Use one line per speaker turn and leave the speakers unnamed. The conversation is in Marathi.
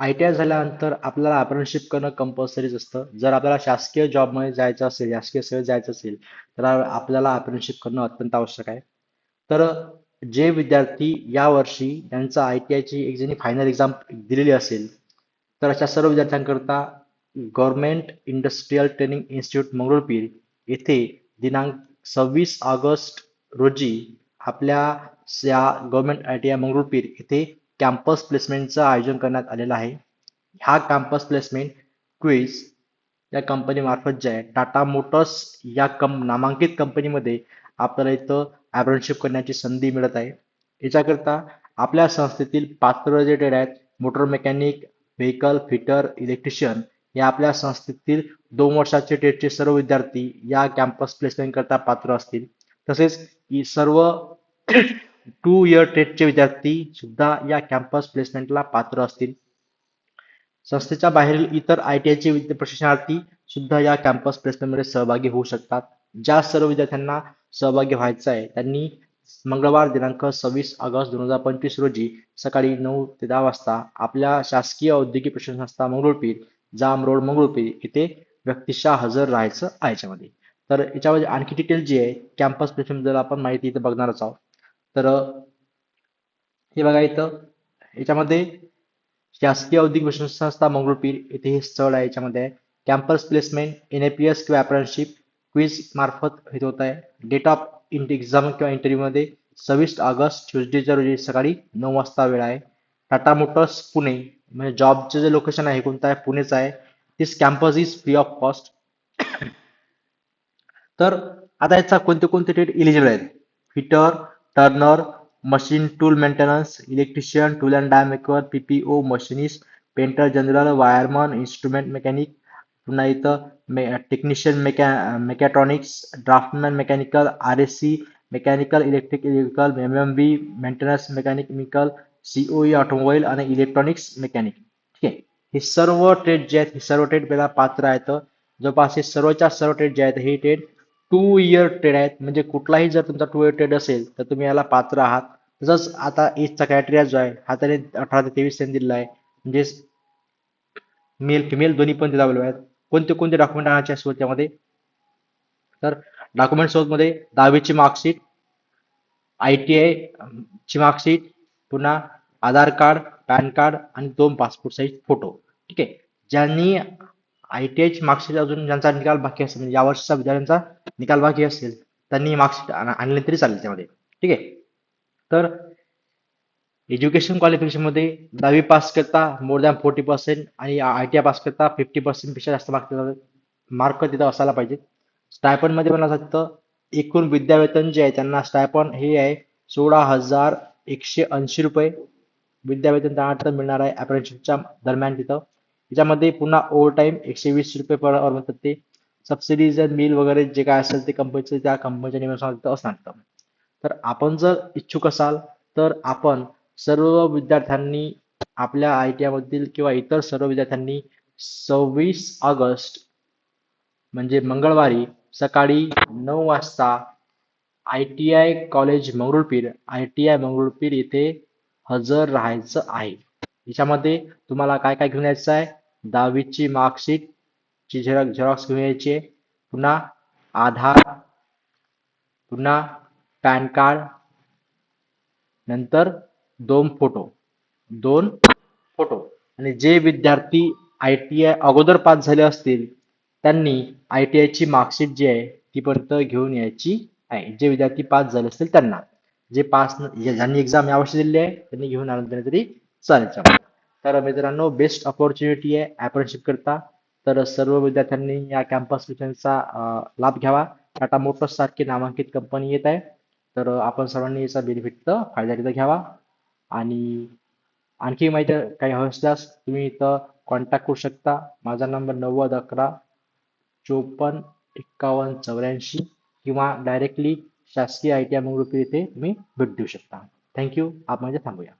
आय टी आय झाल्यानंतर आपल्याला अप्रेंटिसशिप करणं कंपल्सरीच असतं. जर आपल्याला शासकीय जॉबमध्ये जायचं असेल शासकीय सेवेत जायचं असेल तर आपल्याला अप्रेंटिसशिप करणं अत्यंत आवश्यक आहे. तर जे विद्यार्थी यावर्षी त्यांचा आय टी आयची एक जणी फायनल एक्झाम दिलेली असेल तर अशा सर्व विद्यार्थ्यांकरता government industrial training institute Mangrulpir येथे दिनांक सव्वीस ऑगस्ट रोजी आपल्या या government I T I Mangrulpir येथे कॅम्पस प्लेसमेंटचं आयोजन करण्यात आलेलं आहे. हा कॅम्पस प्लेसमेंट क्विज या कंपनीमार्फत जे आहे टाटा मोटर्स या कम नामांकित कंपनीमध्ये आपल्याला इथं अप्रेंटिसशिप करण्याची संधी मिळत आहे. याच्याकरता आपल्या संस्थेतील पात्र जे ट्रेड आहेत motor mechanic vehicle fitter electrician या आपल्या संस्थेतील दोन वर्षाचे टेटचे सर्व विद्यार्थी या कॅम्पस प्लेसमेंट करता पात्र असतील. तसेच ही सर्व टू इयर ट्रेडचे विद्यार्थी सुद्धा या कॅम्पस प्लेसमेंटला पात्र असतील. संस्थेच्या बाहेरील इतर आय टी आयचे प्रशिक्षणार्थी सुद्धा या कॅम्पस प्लेसमेंटमध्ये सहभागी होऊ शकतात. ज्या सर्व विद्यार्थ्यांना सहभागी व्हायचं आहे त्यांनी मंगळवार दिनांक सव्वीस ऑगस्ट दोन हजार पंचवीस रोजी सकाळी नऊ ते दहा वाजता आपल्या शासकीय औद्योगिक प्रशिक्षण संस्था मंगरुळपीर जाम रोड मंगरुळपीर येथे व्यक्तिशः हजर राहायचं आहे याच्यामध्ये. तर याच्यामध्ये आणखी डिटेल जी आहे कॅम्पस प्लेसमेंट जर आपण माहिती इथे बघणारच आहोत. तर हे बघा इथं. याच्यामध्ये शासकीय औद्योगिक विश्लेषण संस्था मंगरुळपीर येथे हे स्थळ आहे याच्यामध्ये. Campus placement N A P S किंवा अप्रेंटिसशिप क्विज मार्फत हे होत आहे. डेट ऑफ एक्झाम किंवा इंटरव्ह्यूमध्ये सव्वीस ऑगस्ट ट्युजडेच्या रोजी सकाळी नऊ वाजता वेळ आहे. Tata motors Pune. म्हणजे जॉबचं जे लोकेशन आहे कोणतं आहे? पुणेच आहे. This campus is free of cost तर आता याचा कोणते कोणते डेट इलिजिबल आहेत? Fitter turner machine tool maintenance electrician tool and die maker PPO machinist painter general wireman instrument mechanic पुन्हा इथं मे technician मेकॅ mechatronics draftsman mechanical R S C mechanical electric electrical M M B maintenance mechanical COE automobile आणि इलेक्ट्रॉनिक्स मेकॅनिक ठीक आहे? हे सर्व ट्रेड जे आहेत हे सर्व ट्रेड पहिला पात्र आहेत. जवळपास हे सर्वच्या सर्व ट्रेड जे आहेत हे ट्रेड टू इयर ट्रेड आहेत. म्हणजे कुठलाही जर तुमचा टू इयर ट्रेड असेल तर तुम्ही याला पात्र आहात. तसंच आता एजचा क्रायटेरिया जो आहे हा त्याने अठरा ते तेवीस त्यांनी दिलेला आहे. म्हणजे मेल फिमेल दोन्ही पण तिथे आहेत. कोणते कोणते डॉक्युमेंट आणायचे असतात त्यामध्ये? तर डॉक्युमेंटमध्ये दहावीची मार्कशीट आय टी आय ची मार्कशीट पुन्हा आधार कार्ड पॅन कार्ड आणि दोन पासपोर्ट साईज फोटो ठीक आहे? ज्यांनी आय टी मार्कशीट अजून ज्यांचा निकाल बाकी असेल म्हणजे यावर्षीचा विद्यार्थ्यांचा निकाल बाकी असेल त्यांनी मार्कशीट आणले तरी चालेल त्यामध्ये. ठीक आहे? तर एज्युकेशन क्वालिफिकेशनमध्ये दहावी पास करता मोर दॅन फोर्टी पर्सेंट आणि आय टी आय पास करता फिफ्टी पर्सेंटपेक्षा जास्त मार्क मार्क तिथं असायला पाहिजे. स्टायपनमध्ये म्हणा मला एकूण विद्यावेतन जे आहे त्यांना स्टायपन हे आहे सोळा हजार एकशे ऐंशी रुपये. विद्यावेतन त्यांना मिळणार आहे अप्रेंटिसच्या दरम्यान तिथं. याच्यामध्ये पुन्हा ओव्हर टाइम एकशे वीस रुपये पर आवर म्हणतात ते. सबसिडीज मिल वगैरे जे काय असेल ते कंपनीचे त्या कंपनीच्या नियमानुसार सांगतं तर आपण जर इच्छुक असाल तर आपण सर्व विद्यार्थ्यांनी आपल्या आय टी आय मधील किंवा इतर सर्व विद्यार्थ्यांनी सव्वीस ऑगस्ट म्हणजे मंगळवारी सकाळी नऊ वाजता I T I college Mangrulpir I T I Mangrulpir येथे हजर राहायचं आहे. याच्यामध्ये तुम्हाला काय काय घेऊन यायचं आहे? दहावीची मार्कशीट ची झेरॉक्स झेरॉक्स घेऊन यायची. आहे पुन्हा आधार पुन्हा पॅन कार्ड नंतर दोन फोटो. दोन फोटो. आणि जे विद्यार्थी आय टी आय अगोदर पास झाले असतील त्यांनी आय टी आयची मार्कशीट जी आहे ती पर्यंत घेऊन यायची आहे. जे विद्यार्थी पास झाले असतील त्यांना. जे पास ज्यांनी एक्झाम यावर्षी दिली आहे त्यांनी घेऊन आलं तरी चालेल. तर मित्रांनो बेस्ट ऑपॉर्च्युनिटी आहे अप्रेंटिसशिप करता. तर सर्व विद्यार्थ्यांनी या कॅम्पस मिशनचा लाभ घ्यावा. टाटा मोटर्स सारखी नामांकित कंपनी येत आहे. तर आपण सर्वांनी याचा बेनिफिट फायदा तिथं घ्यावा. आणि आणखी माहिती काही हवं असल्यास तुम्ही इथं कॉन्टॅक्ट करू शकता. माझा नंबर नव्वद अकरा चोपन्न एक्कावन्न चौऱ्याऐंशी किंवा डायरेक्टली शासकीय आय टी आय मंगळूर येथे तुम्ही भेट देऊ शकता. थँक्यू आपण थांबूया.